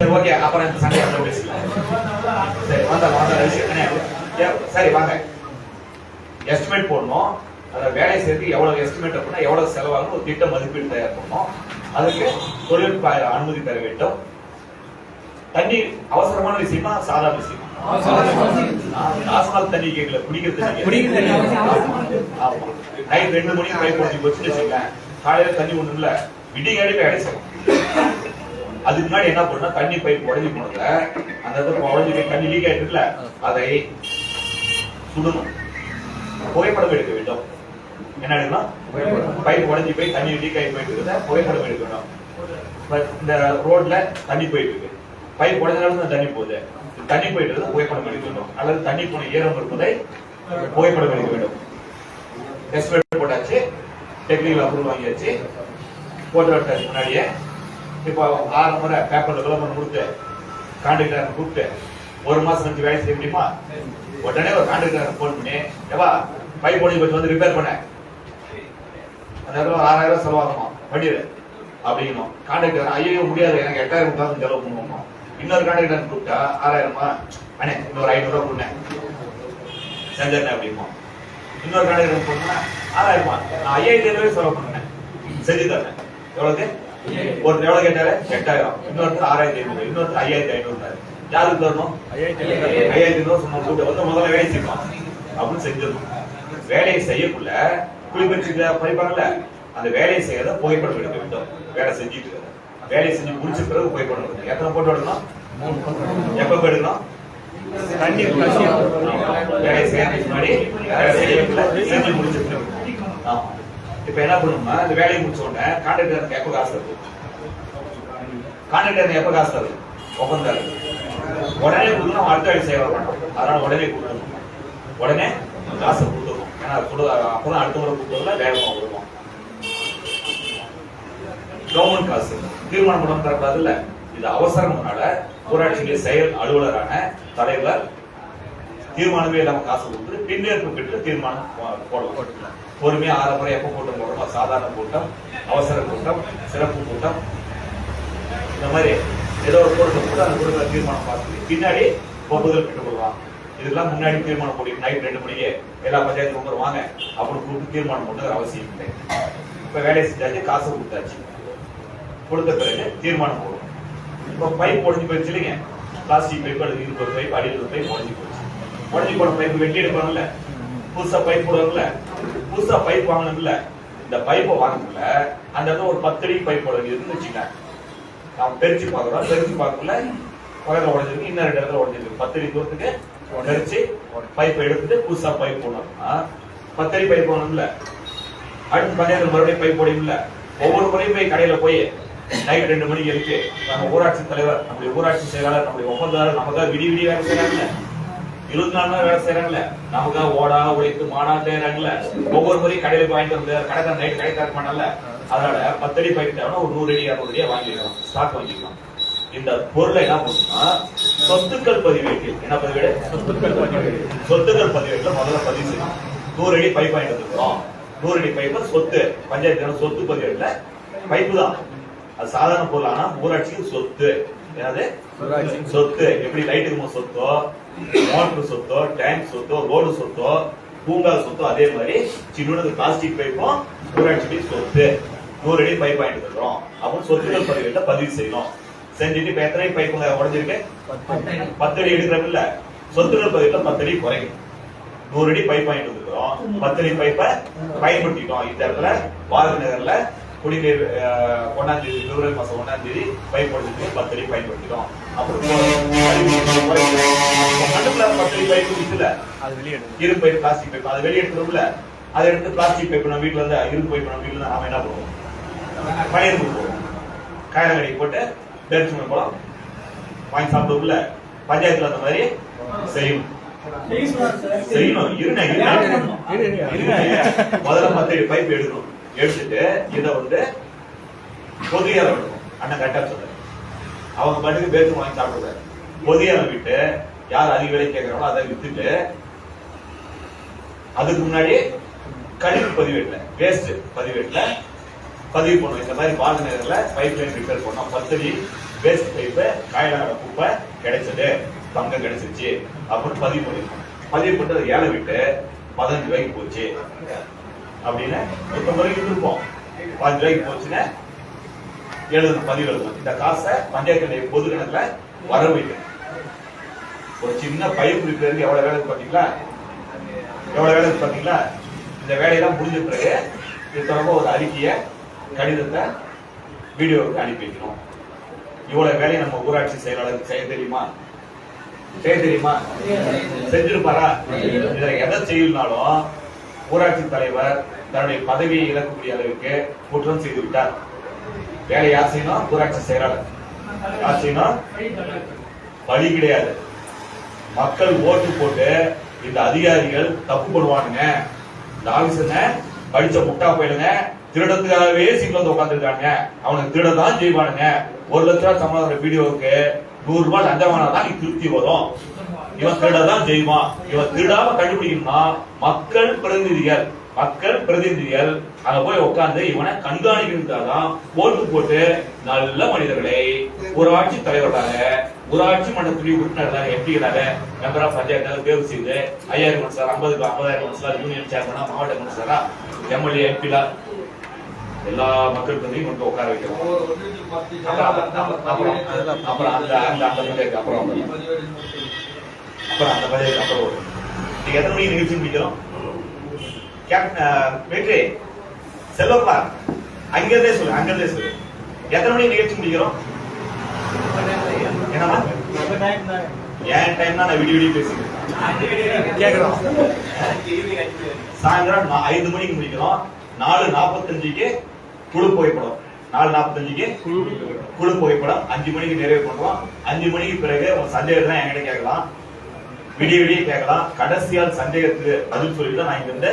சரி ஓகே அப்புறம் இந்த சண்டை சரி வந்த விஷயம் என்ன? ஏ, சரி வாங்க. எஸ்டிமேட் போடணும். அந்த வேலை செய்யறதுக்கு எவ்வளவு எஸ்டிமேட் அப்படின்னா எவ்வளவு செலவாகும் ஒரு திட்ட மதிப்பீடு தயார் பண்ணணும். அதுக்கு தொழில்நுட்ப அனுமதி தர வேண்டும். தண்ணி அவசரமான விஷயமா சாதாரண விஷயமா? டாஸ்மாக் தண்ணி கேட்கல குடிக்கிற தண்ணி குடிக்கிற தண்ணி அவசியம். ஆமா. நைட் ரெண்டு மணிக்கு போச்சுன்னு வச்சுக்கோங்க காலையில தண்ணி ஒண்ணும் இல்ல. விடிகாடி போய் அடைச்சிடும் அதுக்கு முன்னாடி என்ன பண்ணா தண்ணி பைப் உடஞ்சி போனதுல அந்த இடத்துல உடஞ்சி தண்ணி லீக் ஆயிட்டு அதை சுடணும். புகைப்படம் எடுக்க வேண்டும். என்ன எடுக்கணும்? பைப் உடஞ்சி போய் தண்ணி லீக் ஆகி போயிட்டு இருக்கிறத புகைப்படம் எடுக்க வேண்டும். இந்த ரோட்ல தண்ணி போயிட்டு இருக்கு. பைப் உடஞ்சாலும் தான் தண்ணி போகுது. தண்ணி போயிட்டு இருக்கு புகைப்படம் எடுக்க வேண்டும். அல்லது தண்ணி போன ஈரம் இருப்பதை புகைப்படம் எடுக்க வேண்டும். எஸ்டிமேட் போட்டாச்சு. டெக்னிக்கல் அப்ரூவல் வாங்கியாச்சு. போட்டோ எடுத்தாச்சு முன்னாடியே. இப்போ ஆறு முறை பேப்பர்ல விளம்பரம் கொடுத்து கான்ட்ராக்டர் கூப்பிட்டு ஒரு மாசம் கழிச்சு வேலை செய்ய முடியுமா? உடனே ஒரு கான்ட்ராக்டர் ஃபோன் பண்ணி ஏவா பைப் ஒடி கொஞ்சம் வந்து ரிப்பேர் பண்ண. அந்த ஆறாயிரம் செலவாகுமா? பண்ணிடு அப்படிங்கணும் கான்ட்ராக்டர் ஐயோ முடியாது. எனக்கு எட்டாயிரம் தான் செலவு பண்ணுவோம்? இன்னொரு கான்ட்ராக்டர் கூப்பிட்டா ஆறாயிரமா? அண்ணே இன்னொரு ஐநூறு ரூபாய் கொடுங்க செஞ்சிருந்தேன் அப்படிமா இன்னொரு கான்ட்ராக்டர் போனா ஆறாயிரமா? நான் ஐயாயிரத்தி ஐநூறு செலவு பண்ணேன் செஞ்சு தரேன். எவ்வளவு ஒருத்தர் எவ்வளவு கேட்டாரு எட்டாயிரம். இன்னொருத்தர் ஆறாயிரத்தி ஐநூறு இன்னொருத்தர் ஐயாயிரத்தி ஐநூறு யாருக்கு தரணும்? ஐயாயிரத்தி ஐநூறு சொன்ன கூட்ட வந்து முதல்ல வேலை செய்யணும். அப்படின்னு செஞ்சிடணும் வேலையை செய்யக்குள்ள குளிப்பறிச்சு படிப்பாங்கல்ல அந்த வேலையை செய்யறத புகைப்படம் எடுக்க வேண்டும். வேலை செஞ்சுட்டு இருக்கிறத. வேலையை செஞ்சு முடிச்ச பிறகு புகைப்படம் எடுக்கணும். எத்தனை போட்டோ எடுக்கணும்? எப்ப எடுக்கணும்? தண்ணி வேலையை வேலை செய்யறதுக்கு முன்னாடி வேலை செய்யக்குள்ள செஞ்சு முடிச்ச ஆமா. இப்ப என்ன பண்ணுமா இந்த வேலையை முடிச்ச உடனே கான்ட்ராக்டர் எப்ப காசு தருது? கான்ட்ராக்டர் எப்ப காசு தருது? ஒப்பந்தாரு உடனே கொடுக்கணும் அடுத்த வேலை செய்ய மாட்டோம் அதனால உடனே கொடுக்கணும். உடனே காசு கொடுத்துருவோம் ஏன்னா அது கொடு அப்பதான் அடுத்த முறை கொடுத்ததுல வேகமா கொடுப்போம் கவர்மெண்ட் காசு. தீர்மானம் பண்ண தரக்கூடாது இல்ல இது அவசரம்னால ஊராட்சிகளின் செயல் அலுவலரான தலைவர் தீர்மானமே இல்லாம காசு கொடுத்து பின்னேற்பு பெற்று தீர்மானம் போடலாம். பொறுமையா ஆறு முறை எப்ப கூட்டம் போடுறோம் சாதாரண கூட்டம் அவசர கூட்டம் சிறப்பு கூட்டம். இந்த மாதிரி ஏதோ ஒரு கூட்டம் கூட அந்த கூட்டத்தில் தீர்மானம் பார்த்து பின்னாடி ஒப்புதல் பெற்றுக் கொள்வாங்க இதெல்லாம் முன்னாடி தீர்மானம் போடி நைட் ரெண்டு மணிக்கு எல்லா பஞ்சாயத்து மெம்பர் வாங்க அப்படின்னு கூப்பிட்டு தீர்மானம் போட்டு அவசியம் இல்லை. இப்ப வேலையை செஞ்சாச்சு காசு கொடுத்தாச்சு. கொடுத்த பிறகு தீர்மானம் போடும் இப்ப பைப் உடஞ்சு போயிடுச்சு இல்லைங்க. பிளாஸ்டிக் பைப் அல்லது இரும்பு பைப் அடியில் பைப் உடஞ்சு போச்சு உடஞ்சி போன பைப் வெட்டி எடுப்பாங்கல்ல? புதுசா பைப் போடுவாங்கல்ல? புதுசா பைப் வாங்கணும்ல? இந்த பைப்பை வாங்கணும்ல அந்த இடத்துல ஒரு பத்து அடி பைப் போட வேண்டியதுன்னு வச்சுக்கோங்க. நாம் பெருச்சு பார்க்குறோம் பெருச்சு பார்க்கல பக்கத்துல உடஞ்சிருக்கு இன்னும் ரெண்டு இடத்துல உடஞ்சிருக்கு. பத்து அடி தூரத்துக்கு பெருச்சு பைப்பை எடுத்துட்டு புதுசா பைப் போடணும்னா பத்து அடி பைப் போடணும்ல அடுத்து பஞ்சாயத்து மறுபடியும் பைப் போடையும்ல ஒவ்வொரு முறையும் போய் கடையில போய் நைட் ரெண்டு மணிக்கு இருக்கு நம்ம ஊராட்சி தலைவர் நம்முடைய ஊராட்சி செயலாளர் நம்முடைய ஒப்பந்ததாரர் நமக்காக விடி விடி வேலை செய்யறாங்க இருபத்தி நாலு நாள் வேலை செய்யறாங்கல்ல. நமக்காக ஓடா உழைத்து மாடா செய்யறாங்கல்ல. ஒவ்வொரு முறையும் கடையில வாங்கிட்டு வந்து கடைக்கார நைட் கடை தர மாட்டல அதனால பத்தடி தேவைன்னா ஒரு நூறு அடி இரநூறு அடியா வாங்கிக்கலாம். ஸ்டாக் வாங்கிக்கலாம். இந்த பொருளை என்ன பண்ணணும்னா சொத்துக்கள் பதிவேட்டில். என்ன பதிவேடு? சொத்துக்கள் பதிவேடு. சொத்துக்கள் பதிவேட்டுல முதல்ல பதிவு செய்யணும். நூறு அடி பைப் வாங்கிட்டு வந்துருக்கோம் நூறு அடி பைப்பு சொத்து. பஞ்சாயத்து சொத்து பதிவேட்டுல. பைப்பு தான். அது சாதாரண பொருள் ஆனா ஊராட்சிக்கு சொத்து ஊராட்சி. சொத்து. எப்படி லைட்டுக்கு சொத்தோ மோட்டர் சொத்தோ டேங்க் சொத்தோ ரோடு சொத்தோ பூங்கா சொத்தோ அதே மாதிரி சின்னோட பிளாஸ்டிக் பைப்பும் ஊராட்சிக்கு சொத்து. நூறு அடி பைப் வாங்கிட்டு வந்துருக்கோம் அப்படின்னு சொத்துக்கள் பதிவிட்ட பதிவு செய்யணும். செஞ்சுட்டு இப்ப எத்தனை பைப் உடஞ்சிருக்கு? பத்து அடி எடுக்கிறோம்ல. சொத்துக்கள் பதிவுல பத்து அடி குறையும். நூறு அடி பைப் வாங்கிட்டு வந்துருக்கோம் பத்து அடி பைப்பை பயன்படுத்திட்டோம். இந்த இடத்துல பாரதி நகர்ல குடிநீர் அஹ், தேதி பிப்ரவரி மாசம் ஒன்னாம் தேதி பைப் உடஞ்சிருக்கு பத்து அடி பயன்படுத்திட்டோம். இரும்பு பைப் பிளாஸ்டிக் பைப் அதை வெளியே எடுக்கிறோம்ல அதை எடுத்து பிளாஸ்டிக் பைப் நம்ம வீட்டுல இருந்து இரும்பு பைப் நம்ம வீட்டுல நாம என்ன பண்ணுவோம்? பயிர் போடுவோம் காயலங்கடி போட்டு பேரிச்சு பழம் வாங்கி சாப்பிடுவோம்ல. பஞ்சாயத்துல அந்த மாதிரி செய்யணும். செய்யணும். இருங்க இருங்க. இரு, இரு. இருங்க, இருங்க. முதல்ல பத்து பைப் எடுக்கணும். எடுத்துட்டு இதை வந்து விடணும் அண்ணன் கரெக்டா சொல்றாரு. அவங்க பாட்டுக்கு பேருக்கு வாங்கி சாப்பிடுறாரு பொதியால விட்டு யார் அதிக விலை கேட்கறாங்களோ அதை வித்துட்டு அதுக்கு முன்னாடி கழிவு பதிவேட்டுல வேஸ்ட் பதிவேட்டுல பதிவு பண்ணும் இந்த மாதிரி பால் நேரில் பைப் லைன் ரிப்பேர் பண்ணோம் பத்தடி வேஸ்ட் பைப்பு காயிலான குப்பை கிடைச்சது. தங்கம் கிடைச்சிச்சு அப்படின்னு பதிவு பண்ணிருக்கோம். பதிவு பண்ணி அதை ஏழை விட்டு பதினஞ்சு ரூபாய்க்கு போச்சு. அப்படின்னு மொத்தம் முறைக்கு இருப்போம் பதினஞ்சு ரூபாய்க்கு போச்சுன்னா எழுதணும் பதிவு எழுதணும் இந்த காசை பஞ்சாயத்து பொது கணக்குல வர வைக்கணும். ஒரு சின்ன பைப் ரிப்பேருக்கு எவ்வளவு வேலை பாத்தீங்களா? எவ்வளவு வேலை பாத்தீங்களா? இந்த வேலையெல்லாம் முடிஞ்ச பிறகு இது தொடர்பாக ஒரு அறிக்கையை கடிதத்தை வீடியோவுக்கு அனுப்பி வைக்கணும். இவ்வளவு வேலையை நம்ம ஊராட்சி செயலாளருக்கு செய்ய தெரியுமா? செய்ய தெரியுமா? செஞ்சிருப்பாரா? இதுல எதை செய்யலனாலும் ஊராட்சி தலைவர் தன்னுடைய பதவியை இழக்கக்கூடிய அளவுக்கு குற்றம் செய்து விட்டார். வேலை யார் செய்யணும் ஊராட்சி செயலாளர். யார் செய்யணும் வழி கிடையாது. மக்கள் ஓட்டு போட்டு இந்த அதிகாரிகள் தப்பு பண்ணுவானுங்க. இந்த ஆபீசருங்க படிச்ச முட்டா போயிடுங்க. திருடத்துக்காகவே சீட்ல வந்து உட்காந்துருக்காங்க அவனுக்கு திருட தான் செய்வானுங்க. ஒரு லட்ச ரூபாய் சம்பளம் வீடியோவுக்கு நூறு ரூபாய் லஞ்சம் தான் திருப்தி வரும். இவன் திருட தான் செய்வான். இவன் திருடாம கண்டுபிடிக்கணும்னா மக்கள் பிரதிநிதிகள். மக்கள் பிரதிநிதிகள் அங்க போய் உட்கார்ந்து இவனை கண்காணிக்கிறதுக்காக ஓட்டு போட்டு நல்ல மனிதர்களை ஊராட்சி தலைவர்களாக ஊராட்சி மன்றத்துடைய உறுப்பினர்களாக எம்பிகளாக மெம்பர் ஆஃப் பஞ்சாயத்தாக தேர்வு செய்து ஐயாயிரம் கவுன்சிலர் ஐம்பதுக்கு ஐம்பதாயிரம் கவுன்சிலர் யூனியன் சேர்மனா மாவட்ட கவுன்சிலரா எம்எல்ஏ எம்பிலா எல்லா மக்கள் பிரதியும் கொண்டு உட்கார வைக்கிறோம் அப்புறம் அப்புறம் அந்த அந்த அந்த பஞ்சாயத்து அப்புறம் அப்புறம் அந்த பதவிக்கு அப்புறம் நீங்க எத்தனை மணிக்கு நிகழ்ச்சி முடிக்கிறோம் வெற்றி. செல்வப்பா அங்கிருந்தே சொல்லு அங்கிருந்தே சொல்லு. எத்தனை மணிக்கு நிகழ்ச்சி முடிக்கிறோம்? என்னமா என் டைம் தான் நான் விடிய விடிய பேசிக்கிறேன். கேக்குறோம். சாயந்தரம் ஐந்து மணிக்கு முடிக்கிறோம். நாலு நாற்பத்தஞ்சுக்கு குழு புகைப்படம். நாலு நாற்பத்தஞ்சுக்கு குழு புகைப்படம். அஞ்சு மணிக்கு நிறைவு பண்றோம் அஞ்சு மணிக்கு பிறகு உங்க சந்தேகத்தை என்கிட்ட கேட்கலாம். விடிய விடிய கேட்கலாம். கடைசியால் சந்தேகத்துக்கு பதில் சொல்லிட்டு நான் இங்க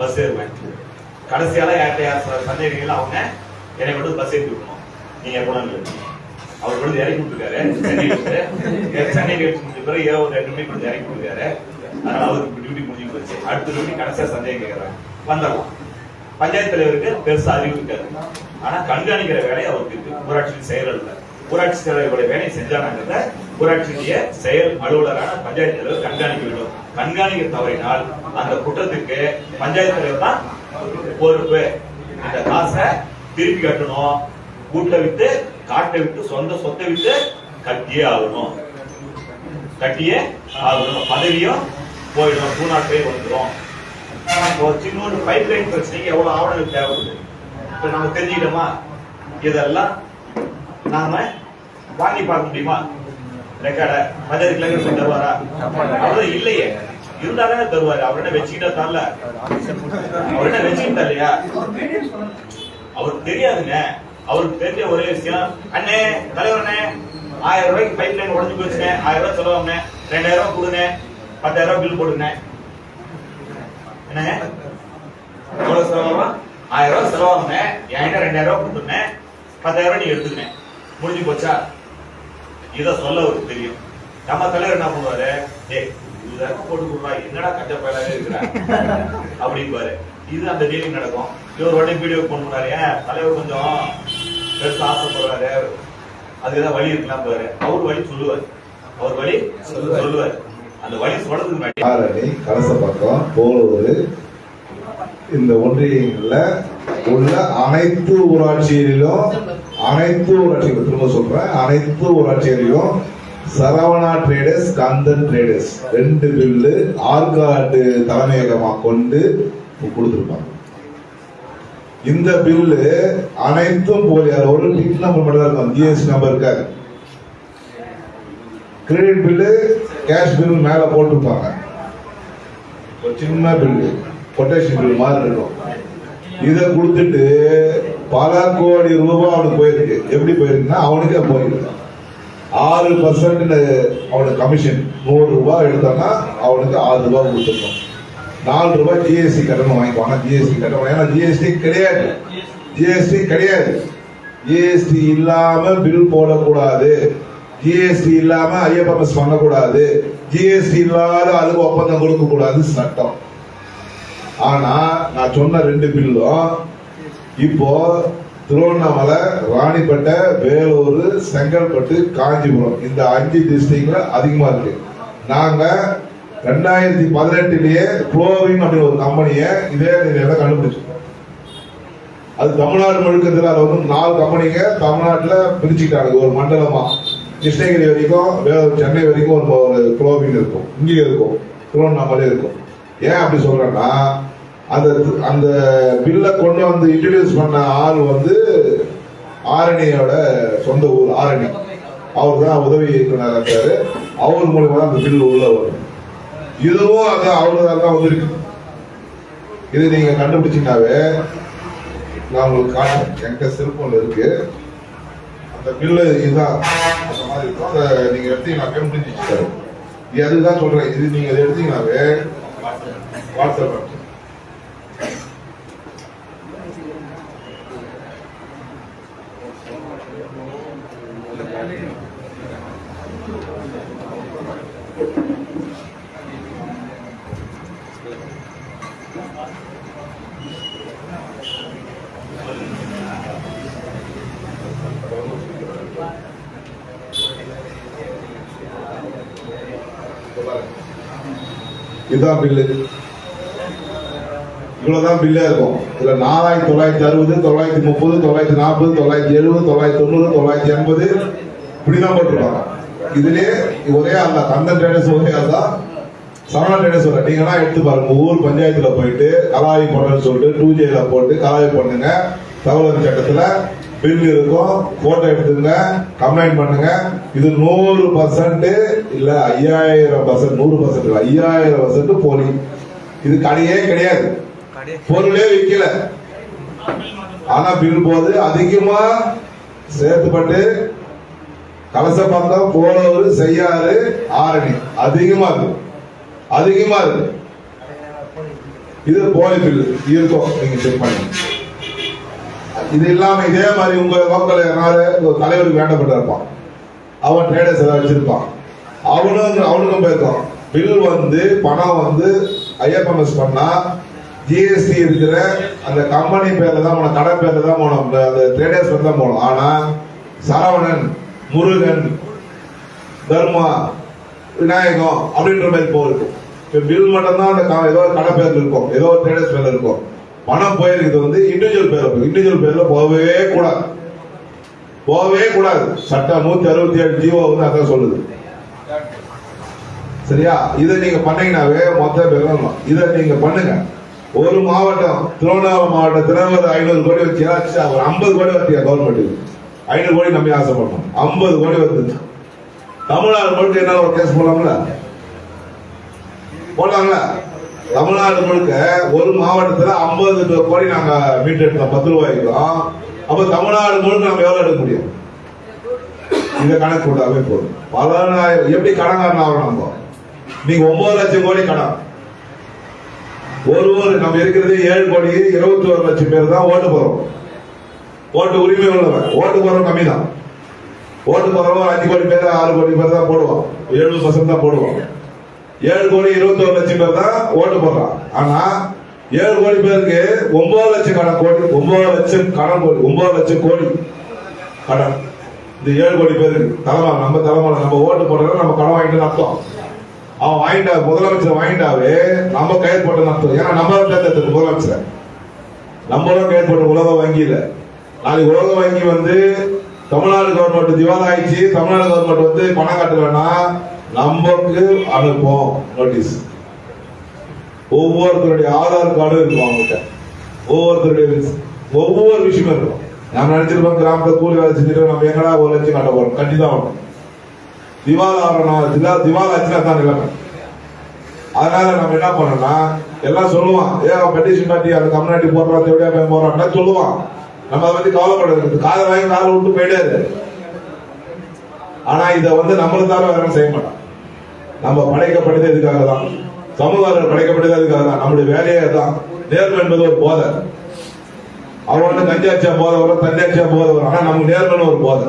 பஸ் ஏறுவேன். கடைசியால யார்கிட்ட யார் சந்தேகங்கள் அவங்க என்னை கொண்டு பஸ் ஏற்றி விடணும். நீங்க கொண்டு அவர் கொண்டு இறக்கி விட்டுருக்காரு சென்னை விட்டு. சென்னை கழிச்சு முடிஞ்ச பிறகு இரவு ரெண்டு மணிக்கு இறக்கி விட்டுருக்காரு அதனால அவருக்கு டியூட்டி முடிஞ்சு போச்சு. அடுத்த டியூட்டி கடைசியா சந்தேகம் கேட்கறாங்க வந்துடலாம். பஞ்சாயத்து தலைவருக்கு பெருசா அறிவு இருக்காது. ஆனா கண்காணிக்கிற வேலையை அவருக்கு இருக்கு. ஊராட்சி செயலர் இல்லை ஊராட்சி தலைவர்களுடைய வேலையை செஞ்சானாங்கிறத ஊராட்சியுடைய செயல் அலுவலரான பஞ்சாயத்து தலைவர் கண்காணிக்க வேண்டும். கண்காணிக்க தவறினால் அந்த குற்றத்துக்கு பஞ்சாயத்து தலைவர் தான் பொறுப்பு. இந்த காசை திருப்பி கட்டணும். வீட்டை விட்டு காட்டை விட்டு சொந்த சொத்தை விட்டு கட்டியே ஆகணும். கட்டியே ஆகணும். பதவியும் போயிடும் பூநாட்டை வந்துடும் சின்ன பைப் லைன் பிரச்சனைக்கு எவ்வளவு ஆவணங்கள் தேவைப்படுது? இப்ப நம்ம தெரிஞ்சுக்கிட்டோமா? இதெல்லாம் நாம வாங்கி பார்க்க முடியுமா? ரெக்கார்டை பஞ்சாயத்து கிளம்பி தருவாரா? அவரு இல்லையே. இருந்தாலே தருவாரு. அவர் என்ன வச்சுக்கிட்டா தரல. அவர் என்ன வச்சுக்கிட்டா இல்லையா அவருக்கு தெரியாதுங்க. அவருக்கு தெரிஞ்ச ஒரே விஷயம் அண்ணே தலைவர் அண்ணே ஆயிரம் ரூபாய்க்கு பைப் லைன் உடஞ்சு போச்சுனே ஆயிரம் ரூபாய் செலவாங்க ரெண்டாயிரம் ரூபாய் கொடுங்க பத்தாயிரம் ரூபாய் பில் போடுங்க என்னங்க? எவ்வளவு செலவாகும்? ஆயிரம் ரூபாய் செலவாகுங்க என்கிட்ட ரெண்டாயிரம் ரூபாய் கொடுத்துருங்க பத்தாயிரம் ரூபாய் நீ எடுத்துக்கங்க முடிஞ்சு போச்சா இத சொல்ல அவருக்கு தெரியும். நம்ம தலைவர் என்ன பண்ணுவாரு? டேய் இதுதான் போட்டு கொடுறா. என்னடா கஞ்ச பயலாவே இருக்கிற? அப்படிம்பாரு. இது அந்த டீலிங் நடக்கும். இவர் உடனே வீடியோ போன் பண்ணாரு. ஏன் தலைவர் கொஞ்சம் பெருசா ஆசைப்படுறாரு. அதுக்குதான் வழி இருக்கலாம் பாரு அவர் வழி சொல்லுவார். அவர் வழி சொல்லுவார். அந்த வழி சொல்றதுக்கு முன்னாடி கலசப்பக்கம் போலூர். இந்த ஒன்றியங்கள்ல உள்ள அனைத்து ஊராட்சிகளிலும் அனைத்து ஊராட்சிகளும் திரும்ப சொல்றேன். அனைத்து ஊராட்சிகளிலும் சரவணா ட்ரேடர்ஸ் கந்தன் ட்ரேடர்ஸ் ரெண்டு பில்லு ஆற்காடு தலைமையகமாக கொண்டு கொடுத்துருப்பாங்க. இந்த பில்லு அனைத்தும் போலி ஒரு டிக் நம்பர் மட்டும் தான் இருக்கும் ஜிஎஸ்டி நம்பர் இருக்காது. கிரெடிட் பில்லு கேஷ் பில் மேல போட்டிருப்பாங்க. ஒரு சின்ன பில்லு கொட்டேஷன் பில் மாதிரி இருக்கும். இதை கொடுத்துட்டு பல கோடி ரூபாய் அவனுக்கு போயிருக்கு. எப்படி போயிருக்குன்னா அவனுக்கே போயிருக்கு ஆறு பர்சன்ட் அவனுக்கு கமிஷன் நூறு ரூபாய் எடுத்தான்னா அவனுக்கு ஆறு ரூபாய் கொடுத்துருக்கோம். நாலு ரூபாய் ஜிஎஸ்டி கட்டணம் வாங்கிக்குவாங்க. ஜிஎஸ்டி கட்டணம். ஏன்னா ஜிஎஸ்டி கிடையாது. ஜிஎஸ்டி கிடையாது. ஜிஎஸ்டி இல்லாம பில் போடக்கூடாது. ஜிஎஸ்டி இல்லாம ஐஎஃப்எம்எஸ் பண்ணக்கூடாது. ஜிஎஸ்டி இல்லாத அதுக்கு ஒப்பந்தம் கொடுக்க கூடாது சட்டம். ஆனா நான் சொன்ன ரெண்டு பில்லும் இப்போ திருவண்ணாமலை ராணிப்பேட்டை வேலூர் செங்கல்பட்டு காஞ்சிபுரம் இந்த அஞ்சு டிஸ்ட்ரிக்ட்ல அதிகமா இருக்கு. நாங்க ரெண்டாயிரத்தி பதினெட்டுலயே குளோவின் அப்படின்ற ஒரு கம்பெனியை இதே நிலையில கண்டுபிடிச்சோம் அது தமிழ்நாடு முழுக்கத்துல அது வந்து நாலு கம்பெனிங்க தமிழ்நாட்டுல பிரிச்சுக்கிட்டாங்க. ஒரு மண்டலமா. கிருஷ்ணகிரி வரைக்கும் வேலூர் சென்னை வரைக்கும் ஒரு ஒரு இருக்கும். இங்கேயும் இருக்கும். திருவண்ணாமலையும் இருக்கும். ஏன் அப்படி சொல்றேன்னா அந்த அந்த பில்லை கொண்டு வந்து இன்ட்ரடியூஸ் பண்ண ஆள் வந்து ஆரணியோட சொந்த ஊர் ஆரணி. அவர் தான் உதவி இயக்குனர் இருக்காரு. அவர் மூலியமா தான் அந்த பில் உள்ள வரும். இதுவும் அது அவரு தான் வந்திருக்கு. இது நீங்க கண்டுபிடிச்சிங்கனாவே நான் உங்களுக்கு காட்டுறேன். என்கிட்ட செல்போன்ல இருக்கு. அந்த பில்லு இதுதான் அந்த மாதிரி இருக்கும். அதை நீங்க எடுத்தீங்கன்னாவே முடிஞ்சிச்சு இது அதுதான் சொல்றேன். இது நீங்க அதை எடுத்தீங்கன்னாவே வாட்ஸ்அப் இதுதான் பில்லு. இவ்வளவுதான் பில்லா இருக்கும். இதுல நாலாயிரத்தி தொள்ளாயிரத்தி அறுபது தொள்ளாயிரத்தி முப்பது தொள்ளாயிரத்தி நாற்பது தொள்ளாயிரத்தி எழுபது தொள்ளாயிரத்தி தொண்ணூறு தொள்ளாயிரத்தி எண்பது இப்படிதான் போட்டிருப்பாங்க. இதுலயே ஒரே ஆள் தான். கந்தன் டேனஸ் ஒரே ஆள் தான். சரவணா ட்ரேடர்ஸ் வர நீங்கன்னா எடுத்து பாருங்க. ஊர் பஞ்சாயத்துல போயிட்டு கலாவி பண்ணுன்னு சொல்லிட்டு டூ ஜேல போட்டு கலாவி பண்ணுங்க. தகவல் சட்டத்துல பில் இருக்கும் போட்டோ எடுத்துங்க கம்ப்ளைண்ட் பண்ணுங்க. இது நூறு பர்சன்ட் இல்ல ஐயாயிரம் பர்சன்ட் நூறு பர்சன்ட் இல்ல ஐயாயிரம் பர்சன்ட் போலி. இது கடையே கிடையாது. பொருளே விக்கல. ஆனா பில் போது அதிகமா சேர்த்துப்பட்டு கலசப்பந்தம் போலூர் செய்யாறு ஆரணி. அதிகமா இருக்கு அதிகமா இருக்கு இது போலி பில் இருக்கும். நீங்க செக் பண்ணி இது இல்லாம இதே மாதிரி உங்க லோக்கல் யாராவது ஒரு தலைவருக்கு வேண்டப்பட்டு இருப்பான் அவன் ட்ரேடர்ஸ் ஏதாவது வச்சிருப்பான் அவனும் அவனுக்கும் போயிருக்கான் பில் வந்து பணம் வந்து ஐஎஃப்எம்எஸ் பண்ணா ஜிஎஸ்டி இருக்கிற அந்த கம்பெனி பேர்ல தான் போன கடை பேர்ல தான் போனோம் அந்த- அந்த ட்ரேடர்ஸ் பேர் தான் போனோம். ஆனா சரவணன் முருகன் தர்மா விநாயகம் அப்படின்ற மாதிரி போயிருக்கும். இப்போ பில் மட்டும்தான் அந்த க- ஏதோ ஒரு கடை பேர்ல இருக்கும். ஏதோ ஒரு ட்ரேடர்ஸ் பேர்ல இருக்கும். பணம் போயிருக்கிறது வந்து இண்டிவிஜுவல் பேர் இண்டிவிஜுவல் பேர்ல போகவே கூடாது. போகவே கூடாது. சட்டம் நூத்தி அறுபத்தி ஏழு ஜீவோ வந்து அதான் சொல்லுது. சரியா? இதை நீங்க பண்ணீங்கன்னாவே மொத்த பேரும் இதை நீங்க பண்ணுங்க. ஒரு மாவட்டம் திருவண்ணாமலை மாவட்டம் திருநெல்வேலி ஐநூறு கோடி வச்சு ஒரு ஐம்பது கோடி வச்சியா கவர்மெண்ட் ஐநூறு கோடி நம்பி ஆசைப்படணும். ஐம்பது கோடி வருது தமிழ்நாடு மட்டும் என்ன ஒரு கேஸ் போடலாம்ல? போடலாங்களா தமிழ்நாடு முழுக்க ஒரு மாவட்டத்துல ஐம்பது கோடி நாங்க மீட்டெடுத்தோம் பத்து ரூபாய்க்கும் அப்ப தமிழ்நாடு முழுக்க நம்ம எவ்வளவு எடுக்க முடியும்? இந்த கணக்கு போட்டாவே போதும். பலனாயிரம் எப்படி கடன்காரன் ஆகணும் நம்ம? நீங்க ஒன்பது லட்சம் கோடி கடன். ஒரு ஒரு நம்ம இருக்கிறது ஏழு கோடி இருபத்தி ஒரு லட்சம் பேர் தான் ஓட்டு போறோம். ஓட்டு உரிமை உள்ளவன் ஓட்டு போறோம் கம்மி தான் ஓட்டு போறவங்க அஞ்சு கோடி பேர் ஆறு கோடி பேர் தான் போடுவோம். எழுபது பர்சன்ட் தான் போடுவோம். ஏழு கோடி இருபத்தி ஒரு லட்சம் பேர் தான் ஓட்டு போடுறான் ஆனா ஏழு கோடி பேருக்கு ஒன்பது லட்சம் கடன் கோடி ஒன்பது லட்சம் கடன் கோடி ஒன்பது லட்சம் கோடி கடன். இந்த ஏழு கோடி பேருக்கு தலைமை நம்ம தலைமை நம்ம ஓட்டு போடுறோம் நம்ம கடன் வாங்கிட்டு அர்த்தம். அவன் வாங்கிட்டா முதலமைச்சர் வாங்கிட்டாவே நம்ம கைது போட்டு அர்த்தம். ஏன்னா நம்ம தான் முதலமைச்சர். நம்மளும் கைது போட்டு உலக வங்கியில. நாளைக்கு உலக வங்கி வந்து தமிழ்நாடு கவர்மெண்ட் திவால் ஆயிடுச்சு தமிழ்நாடு கவர்மெண்ட் வந்து பணம் கட்டலன்னா நமக்கு அனுப்போம் நோட்டீஸ் ஒவ்வொருத்தருடைய ஆதார் கார்டும் இருக்கும் அவங்ககிட்ட. ஒவ்வொருத்தருடைய ஒவ்வொரு விஷயமும் இருக்கும். நம்ம நினைச்சிருப்பேன் கிராமத்தை கூலி வேலை செஞ்சுட்டு நம்ம எங்கடா ஒரு லட்சம் கட்ட போறோம். கண்டிதான் ஆகணும் திவால் ஆகணும் திவா திவால் ஆச்சுன்னா தான் நிலைமை. அதனால நம்ம என்ன பண்ணோம்னா எல்லாம் சொல்லுவான். ஏ பெட்டிஷன் பாட்டி அந்த கம்யூனிட்டி போடுறான் தேவையா போய் போடுறான் சொல்லுவான். நம்ம அதை பத்தி கவலைப்படுறது காதை வாங்கி காலை விட்டு போயிடாது ஆனா இதை வந்து நம்மளுக்கு தவிர வேற செய்ய மாட்டான் நம்ம படைக்கப்பட்டது இதுக்காக தான். சமூகம் படைக்கப்பட்டது அதுக்காக தான். நம்மளுடைய வேலையே தான் நேர்மை என்பது ஒரு போதை. அவன் வந்து கஞ்சாட்சியா போத வரும் தஞ்சாட்சியா போதை வரும் ஆனா நமக்கு நேர்மைன்னு ஒரு போதை.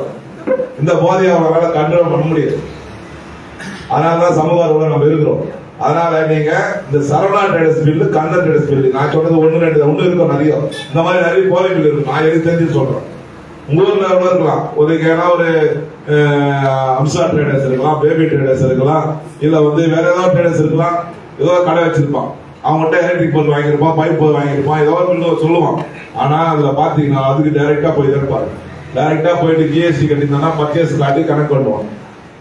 இந்த போதையை அவனால கண்ட்ரோல் பண்ண முடியாது. அதனாலதான் சமூக நம்ம இருக்கிறோம். அதனால நீங்க இந்த Saravana traders bill Kannan traders bill நான் சொன்னது ஒண்ணு ரெண்டு ஒண்ணு இருக்கும் நிறைய இந்த மாதிரி நிறைய போதை பில் இருக்கு. நான் எது தெரிஞ்சு சொல்றேன்? உங்க ஊர்ல இருக்கலாம். ஒரு ஏதாவது ஒரு அம்சா ட்ரேடர்ஸ் இருக்கலாம் பேபி ட்ரேடர்ஸ் இருக்கலாம் இல்ல வந்து வேற ஏதாவது ட்ரேடர்ஸ் இருக்கலாம் ஏதோ கடை வச்சிருப்பான். அவங்ககிட்ட எலக்ட்ரிக் பொருள் வாங்கியிருப்பான் பைப் பொருள் வாங்கியிருப்பான் ஏதோ ஒரு சொல்லுவான். ஆனா அதுல பாத்தீங்கன்னா அதுக்கு டைரக்டா போய் இருப்பாரு. டைரக்டா போயிட்டு ஜிஎஸ்டி கட்டியிருந்தானா பர்ச்சேஸ் காட்டி கணக்கு பண்ணுவான்.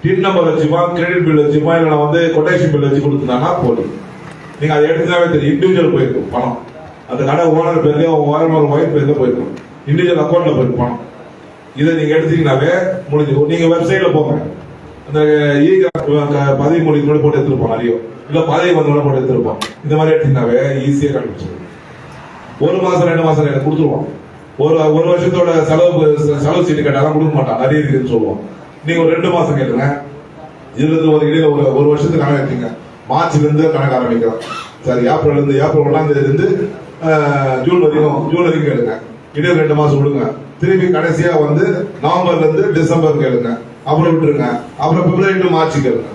டின் நம்பர் வச்சுப்பான் கிரெடிட் பில் வச்சுப்பான் இல்லைனா வந்து கொட்டேஷன் பில் வச்சு கொடுத்துட்டானா போதும். நீங்க அதை எடுத்துனாவே தெரியும். இண்டிவிஜுவல் போயிருக்கும் பணம். அந்த கடை ஓனர் பேர்லயே ஓனர் ஒரு ஒய்ஃப் பேர்ல போயிருக்கும். இண்டிவிஜுவல் அக்கௌண்ட்ல போயிருக்கும் பணம். இதை நீங்க எடுத்தீங்கன்னாவே முடிஞ்சு. நீங்க வெப்சைட்ல போங்க. அந்த பதவி மொழி கூட போட்டு எடுத்துருப்போம் நிறைய இல்ல பதவி வந்து கூட போட்டு எடுத்துருப்போம் இந்த மாதிரி எடுத்தீங்கன்னாவே ஈஸியா கண்டுபிடிச்சிடும் ஒரு மாசம் ரெண்டு மாசம் எனக்கு கொடுத்துருவோம் ஒரு ஒரு வருஷத்தோட செலவு செலவு சீட்டு கேட்டாலும் கொடுக்க மாட்டான் நிறைய இருக்குன்னு சொல்லுவோம் நீங்க ஒரு ரெண்டு மாசம் கேளுங்க. இதுல இருந்து ஒரு இடையில ஒரு ஒரு வருஷத்துக்கு கணக்கு எடுத்தீங்க. மார்ச்ல இருந்து கணக்கு ஆரம்பிக்கலாம். சரி ஏப்ரல் இருந்து ஏப்ரல் ஒன்னாம் தேதி இருந்து ஜூன் வரைக்கும் ஜூன் வரைக்கும் கேளுங்க. இன்னும் ரெண்டு மாசம் விடுங்க திருப்பி கடைசியா வந்து நவம்பர்ல இருந்து டிசம்பர் கேளுங்க. அப்புறம் விட்டுருங்க. அப்புறம் பிப்ரவரி டு மார்ச் கேளுங்க.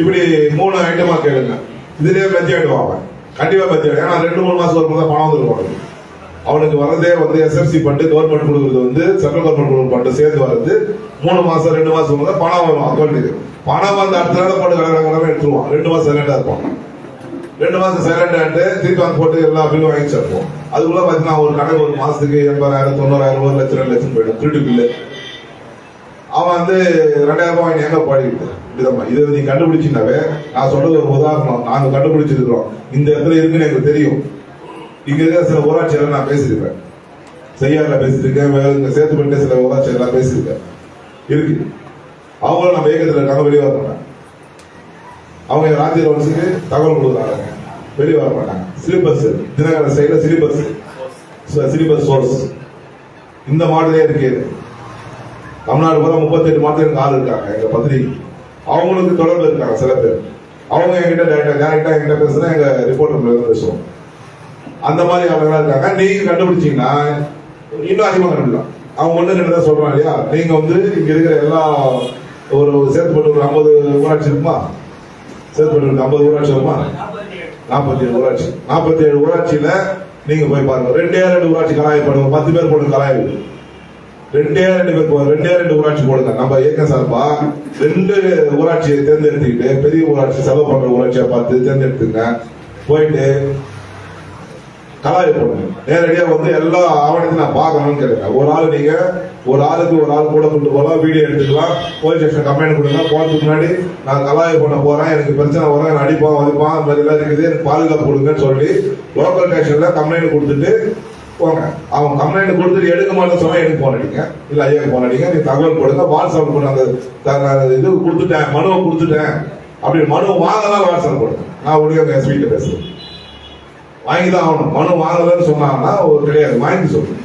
இப்படி மூணு ஐட்டமா கேளுங்க. இதுலயே பத்தி ஆயிடுவாங்க கண்டிப்பா பத்தி ஆயிடும். ஏன்னா ரெண்டு மூணு மாசம் வரும்போது பணம் வந்துருவாங்க அவனுக்கு வரதே வந்து எஸ்எஃப்சி ஃபண்டு கவர்மெண்ட் கொடுக்குறது வந்து சென்ட்ரல் கவர்மெண்ட் கொடுக்குற ஃபண்டு சேர்ந்து வர்றது மூணு மாசம் ரெண்டு மாசம் வந்து பணம் வரும். அக்கௌண்ட்டுக்கு பணம் வந்து அடுத்த நாள் போட்டு கடற்கரை எடுத்துருவான். ரெண்டு மாசம் லேட்டா இருப்பான். ரெண்டு மாசம் சைலண்ட் ஆகிட்டு திருப்பி வந்து போட்டு எல்லா பில்லும் வாங்கி சேர்ப்போம் அதுக்குள்ள பாத்தீங்கன்னா ஒரு கணக்கு ஒரு மாசத்துக்கு எண்பதாயிரம் தொண்ணூறாயிரம் ஒரு லட்சம் ரெண்டு லட்சம் போயிடும். திருட்டு பில்லு அவன் வந்து ரெண்டாயிரம் ரூபாய் எங்க பாடிக்கிட்டு? விதமா இதை நீ கண்டுபிடிச்சினாவே நான் சொல்றது ஒரு உதாரணம். நாங்க கண்டுபிடிச்சிருக்கிறோம். இந்த இடத்துல இருக்குன்னு எனக்கு தெரியும். இங்க இருக்கிற சில ஊராட்சியெல்லாம் நான் பேசியிருப்பேன். செய்யாரில் பேசியிருக்கேன். வேற இங்க சேத்துப்பட்டு சில ஊராட்சியெல்லாம் பேசியிருக்கேன். இருக்கு. அவங்களும் நம்ம இயக்கத்தில் இருக்காங்க வெளியே வரணும் அவங்க ராஜ்ய ரோட்ஸுக்கு தகவல் கொடுக்குறாங்க. வெளியே வர மாட்டாங்க. சிலிபஸ் தினகரன் சைடில் சிலிபஸ் சிலிபஸ் சோர்ஸ் இந்த மாடலே இருக்கு. தமிழ்நாடு பூரா முப்பத்தெட்டு மாவட்டத்துக்கு ஆள் இருக்காங்க. எங்க பத்திரிகை அவங்களுக்கு தொடர்பு இருக்காங்க சில பேர். அவங்க என்கிட்ட டேரக்டா டேரக்டா என்கிட்ட பேசுனா எங்க ரிப்போர்ட்டர் பேசுவோம் அந்த மாதிரி ஆளுங்களா இருக்காங்க. நீங்க கண்டுபிடிச்சீங்கன்னா இன்னும் அதிகமாக கண்டுபிடிக்கலாம். அவங்க ஒன்று ரெண்டு தான் சொல்றாங்க இல்லையா? நீங்க வந்து இங்க இருக்கிற எல்லா ஒரு சேர்த்துப்பட்டு ஒரு ஐம்பது ஊராட்சி இருக்குமா? சேர்த்துப்பட்டு ஐம்பது ஊராட்சி வருமா? நாற்பத்தி ஏழு ஊராட்சி. நாற்பத்தி ஏழு ஊராட்சியில நீங்க போய் பாருங்க. ரெண்டே ரெண்டு ஊராட்சி கலாய் பண்ணுங்க. பத்து பேர் போட்டு கலாய். ரெண்டே ரெண்டு பேர் போ- ரெண்டே ரெண்டு ஊராட்சி போடுங்க. நம்ம இயக்கம் சார்பா ரெண்டு ஊராட்சியை தேர்ந்தெடுத்துக்கிட்டு பெரிய ஊராட்சி செலவு பண்ற ஊராட்சியை பார்த்து தேர்ந்தெடுத்துங்க. போயிட்டு கலாய் போடுங்க நேரடியா வந்து எல்லா ஆவணத்தையும் நான் பார்க்கணும்னு கேளுங்க. ஒரு ஆள் நீங்க ஒரு ஆளுக்கு ஒரு ஆள் கூட கொண்டு போகலாம் வீடியோ எடுத்துக்கலாம். போலீஸ் ஸ்டேஷன் கம்ப்ளைண்ட் கொடுங்க. போனதுக்கு முன்னாடி நான் கலாய் பண்ண போறேன். எனக்கு பிரச்சனை வரும். நான் அடிப்பான் வலிப்பான் அந்த மாதிரி இருக்குது. எனக்கு பாதுகாப்பு கொடுங்கன்னு சொல்லி லோக்கல் ஸ்டேஷன்ல கம்ப்ளைண்ட் கொடுத்துட்டு போங்க. அவன் கம்ப்ளைண்ட் கொடுத்துட்டு எடுக்க மாட்டேன் சொன்னா எனக்கு போன் அடிங்க? இல்ல ஐயாக்கு போன் அடிங்க. நீ தகவல் கொடுங்க. வாட்ஸ்அப் பண்ண அந்த த- இது கொடுத்துட்டேன். மனுவை கொடுத்துட்டேன். அப்படி மனுவை வாங்கலாம் வாட்ஸ்அப் கொடுங்க. நான் உடனே எஸ்பி கிட்ட பேசுறேன். வாங்கி தான் ஆகணும். மனு வாங்கலன்னு சொன்னாங்கன்னா ஒரு கிடையாது. வாங்கி சொல்லணும்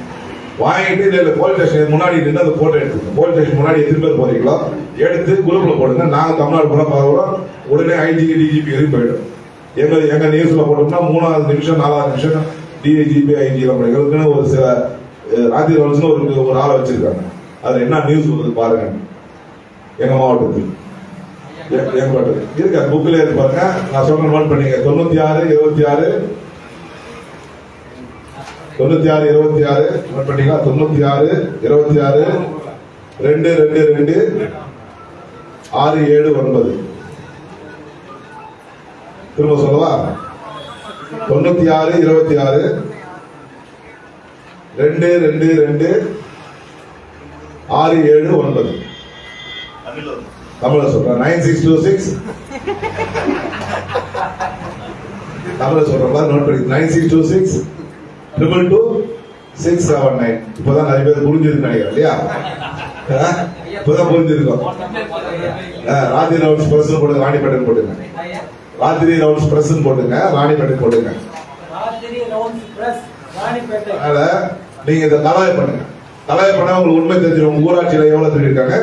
வாங்கிட்டு இல்லை இல்லை போலீஸ் ஸ்டேஷன் முன்னாடி நின்று அந்த போட்டோ எடுத்துக்கணும் போலீஸ் ஸ்டேஷன் முன்னாடி எத்தனை பேர் போறீங்களோ? எடுத்து குரூப்பில் போடுங்க. நாங்கள் தமிழ்நாடு பூரா பார்க்குறோம் உடனே ஐஜிக்கு டிஜிபி வரைக்கும் போயிடும். எங்கள் எங்கள் நியூஸில் போட்டோம்னா மூணாவது நிமிஷம் நாலாவது நிமிஷம் டிஐஜிபி ஐஜி எங்களுக்குன்னு ஒரு சில அஹ், ராத்திரி ஒரு ஒரு ஆளை வச்சிருக்காங்க. அதில் என்ன நியூஸ் வருது பாருங்க. எங்கள் மாவட்டத்தில். எங்கள் மாவட்டத்தில். இருக்கு? அந்த புக்கில் இருக்கு பாருங்க. நான் சொல்றேன் நோட் பண்ணீங்க தொண்ணூற்றி ஆறு இருபத்தி ஆறு தொண்ணூத்தி ஆறு இருபத்தி ஆறு நோட் பண்ணிக்கலாம் தொண்ணூத்தி ஆறு இருபத்தி ஆறு ரெண்டு ரெண்டு ரெண்டு ஆறு ஏழு ஒன்பது. திரும்ப சொல்லவா? தொண்ணூத்தி ஆறு இருபத்தி ஆறு ரெண்டு ரெண்டு ரெண்டு ஆறு ஏழு ஒன்பது. தமிழ்ல சொல்றேன் நைன் சிக்ஸ் டூ சிக்ஸ். தமிழ்ல சொல்றேன் நோட் பண்ணி nine six two six. Triple two six seven nine இப்போதான் நிறைய பேர் புரிஞ்சிருக்கு நினைக்கிறேன் இல்லையா? ஆ? புரிஞ்சிருக்கோம். ஆ, ராத்திரி ரவுண்ட்ஸ் பிரஸ் போடுங்க ராணிப்பேட்டன் போட்டுங்க ராத்திரி ரவுண்ட்ஸ் பிரஸ் போட்டுங்க ராணிப்பேட்டன் போட்டுங்க ராத்திரி அதனால நீங்க இதை கலாய பண்ணுங்க. கலாய பண்ணா உங்களுக்கு உண்மை தெரிஞ்சிடும். உங்க ஊராட்சியில எவ்வளவு தெரிஞ்சிருக்காங்க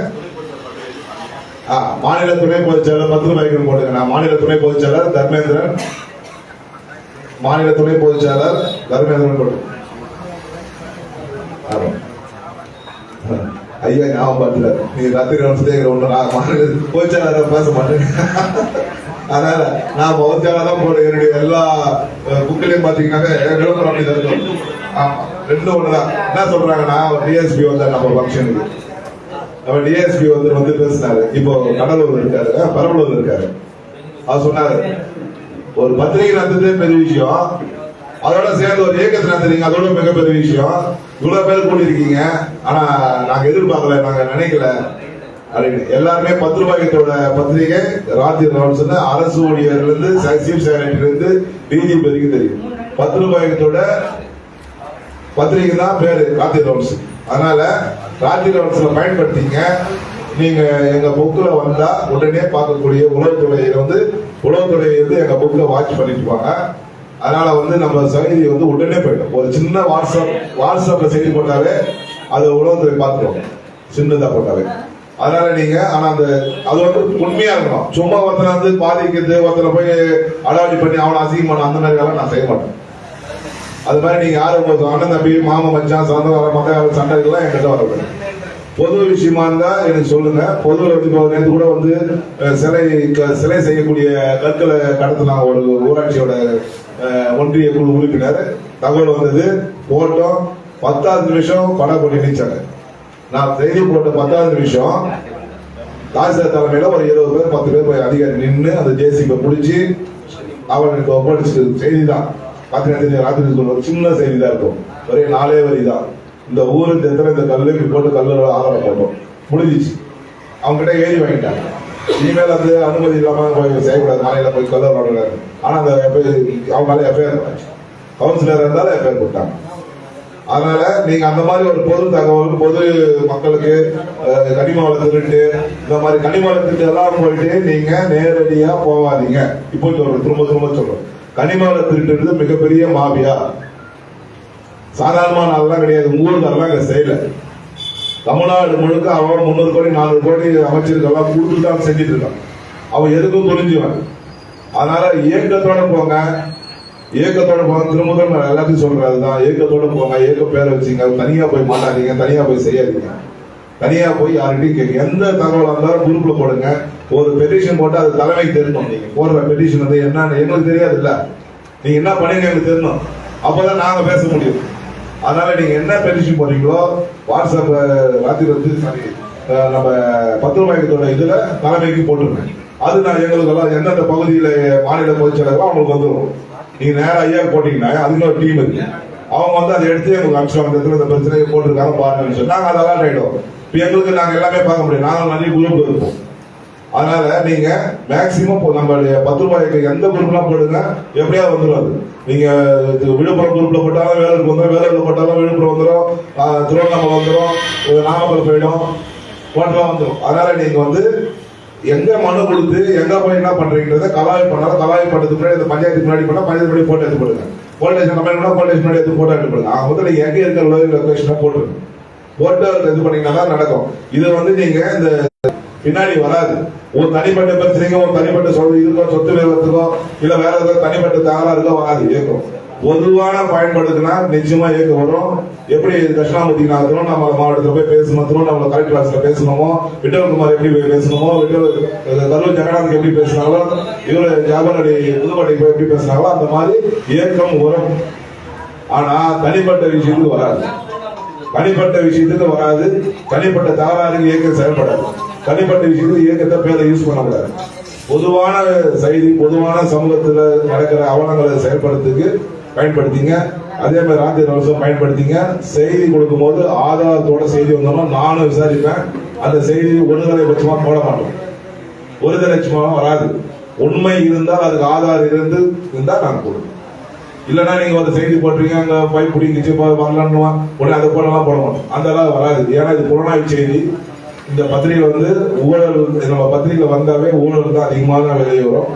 ஆ, மாநில துணை பொதுச் செயலர் பத்து ரூபாய்க்கு போட்டுங்க. நான் மாநில துணை பொதுச் செயலர் தர்மேந்திரன் மாநில துணை பொதுச் செயலர் தர்மேந்திரன் ஐயா ஞாபகம் பார்த்துட்டாரு நீங்க ராத்திரி ரவுண்ட்ஸ்லேயே ஒன்று நான் மாநில பொதுச் செயலரை பேச மாட்டேங்க அதனால நான் முகத்தால தான் போடுறேன் என்னுடைய எல்லா புக்கிலையும் பாத்தீங்கன்னாக்க விளம்பரம் அப்படி தான் இருக்கும் ஆமா. ரெண்டும் ஒண்ணுதான். என்ன சொல்றாங்கன்னா டிஎஸ்பி வந்தா நம்ம ஃபங்க்ஷனுக்கு நம்ம டிஎஸ்பி வந்து வந்து பேசினாரு. இப்போ கடலூர் இருக்காரு. பெரம்பலூர் இருக்காரு. அவர் சொன்னாரு ஒரு பத்திரிகை நடத்துறதே பெரிய விஷயம். அதோட சேர்ந்து ஒரு இயக்கத்தை நடத்துறீங்க அதோட மிகப்பெரிய விஷயம். இவ்வளவு பேர் கூட்டியிருக்கீங்க ஆனா நாங்க எதிர்பார்க்கல நாங்க நினைக்கல. அப்படின்னு. எல்லாருமே பத்து ரூபாய்க்கத்தோட பத்திரிகை ராத்திரி ரவுண்ட்ஸ் அரசு ஊழியர்ல இருந்து சீஃப் செக்ரட்டரில இருந்து டிஜிபி வரைக்கும் தெரியும். பத்து ரூபாய்க்கத்தோட பத்திரிகை தான் பேரு ராத்திரி ரவுண்ட்ஸ் அதனால ராத்திரி ரவுண்ட்ஸ்ல பயன்படுத்திங்க. நீங்க எங்க புக்கில் வந்தா உடனே பார்க்கக்கூடிய உளவுத்துறையில வந்து உளவுத்துறை வந்து எங்க புக்கில் வாட்ச் பண்ணிட்டு அதனால வந்து நம்ம செய்தி வந்து உடனே போயிடும் ஒரு சின்ன வாட்ஸ்அப் வாட்ஸ்அப்ல செய்தி போட்டாலே அது உளவுத்துறை பார்த்துருவோம் சின்னதா போட்டாலே. அதனால நீங்க ஆனா அந்த அது வந்து உண்மையா இருக்கணும். சும்மா ஒருத்தனை வந்து பாதிக்கிறது ஒருத்தனை போய் அடாவடி பண்ணி அவனை அசிங்கம் பண்ண அந்த மாதிரி வேலை நான் செய்ய மாட்டேன். அது மாதிரி நீங்க யாரும் அண்ணன் தம்பி மாமன் மச்சான் சொந்தக்கார மத்த சண்டை எல்லாம் என்கிட்ட வரக்கூடாது பொது விஷயமா இருந்தா எனக்கு சொல்லுங்க. பொதுவில் வந்து நேற்று கூட வந்து சிலை க- சிலை செய்யக்கூடிய கற்களை கடத்தினாங்க ஒரு ஊராட்சியோட ஒன்றிய குழு உறுப்பினர். தகவல் வந்தது போட்டோம் பத்தாவது நிமிஷம் படம் போட்டு நினைச்சாங்க நான் செய்தி போட்ட பத்தாவது நிமிஷம் தாசில்தார் தலைமையில ஒரு இருபது பேர் பத்து பேர் போய் அதிகாரி நின்று அந்த ஜேசிபை பிடிச்சி அவனுக்கு ஒப்படைச்சு செய்தி தான். பாத்தீங்கன்னா ராத்திரி ஒரு சின்ன செய்தி தான் இருக்கும். ஒரே நாலே வரி தான். இந்த ஊருக்கு எத்தனை இந்த கல்லு இப்படி போட்டு கல்லு ஆதாரம் போட்டோம். முடிஞ்சிச்சு. அவங்க கிட்ட வாங்கிட்டாங்க. இனிமேல் அது அனுமதி இல்லாமல் போய் செய்யக்கூடாது. மாநில போய் கல்லு விளாடக்கூடாது ஆனால் அந்த FIR அவங்க எஃப்ஐஆர் கவுன்சிலர் இருந்தாலும் எஃப்ஐஆர் போட்டாங்க. அதனால நீங்க அந்த மாதிரி ஒரு பொது தகவல் பொது மக்களுக்கு அஹ், கனிம வள திருட்டு இந்த மாதிரி கனிம வள திருட்டு எல்லாம் போயிட்டு நீங்க நேரடியா போகாதீங்க. இப்போ சொல்றேன். திரும்ப திரும்ப சொல்றேன். கனிம வள மிகப்பெரிய மாபியா. சாதாரணமான ஆள்லாம் கிடையாது. ஊருக்காரெல்லாம் இங்க செய்யல. தமிழ்நாடு முழுக்க அவன் முந்நூறு கோடி நானூறு கோடி அமைச்சர்கள்லாம் கொடுத்து தான் செஞ்சுட்டு இருக்கான் அவன் எதுக்கும் புரிஞ்சுவான் அதனால இயக்கத்தோட போங்க. இயக்கத்தோட போங்க. திரும்ப திரும்ப நான் எல்லாத்தையும் சொல்றது அதுதான். இயக்கத்தோட போங்க. இயக்க பேரை வச்சுங்க. தனியா போய் மாட்டாதீங்க. தனியா போய் செய்யாதீங்க. தனியா போய் யார்கிட்டையும் கேட்க எந்த தகவலாக இருந்தாலும் குரூப்ல போடுங்க. ஒரு பெட்டிஷன் போட்டு அது தலைமைக்கு தெரியணும் நீங்க போடுற பெட்டிஷன் வந்து என்னன்னு எங்களுக்கு தெரியாது இல்ல நீங்க என்ன பண்ணீங்க எங்களுக்கு தெரியணும். அப்பதான் நாங்க பேச முடியும். அதனால நீங்க என்ன பெட்டிஷன் போடுறீங்களோ வாட்ஸ்அப் ராத்திரி வந்து சாரி நம்ம பத்து இதுல தலைமைக்கு போட்டுருங்க. அது நான் எங்களுக்கு எல்லாம் எந்தெந்த பகுதியில மாநில பொதுச்செயலாளர்களோ அவங்களுக்கு வந்துடும் நீங்க நேரம் ஐயா போட்டீங்கன்னா அதுக்கு ஒரு டீம் இருக்கு. அவங்க வந்து அதை எடுத்து எங்களுக்கு அனுப்பிச்சு அந்த இடத்துல இந்த பிரச்சனையை போட்டிருக்காங்க பாருங்கன்னு சொல்லி. நாங்க அதெல்லாம் ஆயிடும் இப்போ எங்களுக்கு நாங்க எல்லாமே பார்க்க முடியும். நாங்கள் நிறைய குரூப் இருப்போம். அதனால நீங்க மேக்சிமம் நம்மளுடைய பத்து ரூபாய்க்கு எந்த குரூப்லாம் போடுங்க எப்படியாவது வந்துடும் நீங்க இது விழுப்புரம் குரூப்ல போட்டாலும் வேலூருக்கு வந்துடும் வேலூர்ல போட்டாலும் விழுப்புரம் வந்துடும் திருவண்ணாமலை வந்துடும் நாமக்கல் போயிடும் போட்டெல்லாம் வந்துடும் அதனால நீங்க வந்து எங்க மனு கொடுத்து எங்க போய் என்ன பண்றீங்கன்றத கலாய் பண்ணாலும் கலாய் பண்றதுக்கு முன்னாடி இந்த பஞ்சாயத்துக்கு முன்னாடி பண்ணா பஞ்சாயத்து முன்னாடி போட்டோ எடுத்து போடுங்க. போலீஸ் கம்ப்ளைண்ட் போலீஸ் முன்னாடி எடுத்து போட்டோ எடுத்து போடுங்க. அவங்க வந்து நீங்க எங்க இருக்கிற லொகேஷனை போட்டுருங்க போட்டோ இது பண்ணீங்கன்னா தான் நடக்கும். இது வந்து நீங்க இந்த பின்னாடி வராது. ஒரு தனிப்பட்ட பிரச்சனைக்கும் ஒரு தனிப்பட்ட சொத்து இருக்கோ சொத்து விவரத்துக்கோ இல்ல வேற ஏதாவது தனிப்பட்ட தகராறுக்கோ வராது. இயக்கம். பொதுவான பயன்பாடுக்குன்னா நிச்சயமா இயக்கம் வரும். எப்படி தட்சிணாமூர்த்தி நான் நம்ம மாவட்டத்தில் போய் பேசணும் திருவண்ணாமலை கலெக்டர் ஆஃபீஸ்ல பேசணுமோ விட்டல்குமார் எப்படி போய் பேசணுமோ விட்டல் கரூர் ஜெகநாதன் எப்படி பேசினாங்களோ இவரு ஜாபனடி புதுக்கோட்டை போய் எப்படி பேசினாங்களோ அந்த மாதிரி இயக்கம் வரும். ஆனா தனிப்பட்ட விஷயத்துக்கு வராது. தனிப்பட்ட விஷயத்துக்கு வராது. தனிப்பட்ட தகராறு இயக்கம் செயல்படாது. தனிப்பட்ட விஷயத்துக்கு இயக்கத்தை பேரை யூஸ் பண்ண முடியாது. பொதுவான செய்தி பொதுவான சமூகத்தில் நடக்கிற அவலங்களை செயல்படுறதுக்கு பயன்படுத்திங்க. அதே மாதிரி ராத்திரி வருஷம் பயன்படுத்திங்க. செய்தி கொடுக்கும் போது ஆதாரத்தோட செய்தி வந்தோம்னா நானும் விசாரிப்பேன். அந்த செய்தி ஒருதலை பட்சமா போட மாட்டோம். ஒருதலை லட்சமாக வராது. உண்மை இருந்தால் அதுக்கு ஆதாரம் இருந்து இருந்தால் நாங்கள் கொடுப்பேன் இல்லைன்னா நீங்கள் ஒரு செய்தி போட்டிருக்கீங்க அங்கே போய் பிடிங்கிச்சு வரலான்னு உடனே அதை போடலாம் போட மாட்டோம். அந்த அளவு வராது. ஏன்னா இது புலனாய்வு செய்தி. இந்த பத்திரிகை வந்து ஊழல் நம்ம பத்திரிகை வந்தாவே ஊழல் தான் அதிகமாக வெளியே வரும்.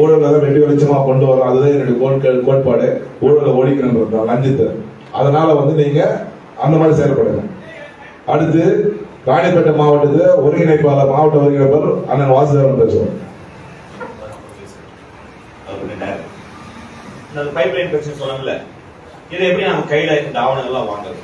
ஊழல் தான் வெட்டி வெளிச்சமா கொண்டு வரும். அதுதான் என்னுடைய கோட்கள் கோட்பாடு. ஊழலை ஒழிக்கணுன்றது தான் லஞ்சத்தை அதனால வந்து நீங்க அந்த மாதிரி செயல்படுங்க. அடுத்து ராணிப்பேட்டை மாவட்டத்தில் ஒருங்கிணைப்பாளர் மாவட்ட ஒருங்கிணைப்பாளர் அண்ணன் வாசுதேவன் பேசுவோம் பைப் லைன் பிரச்சனை சொன்னாங்கல்ல இதை எப்படி நம்ம கையில இந்த ஆவணங்கள்லாம் வாங்குறது?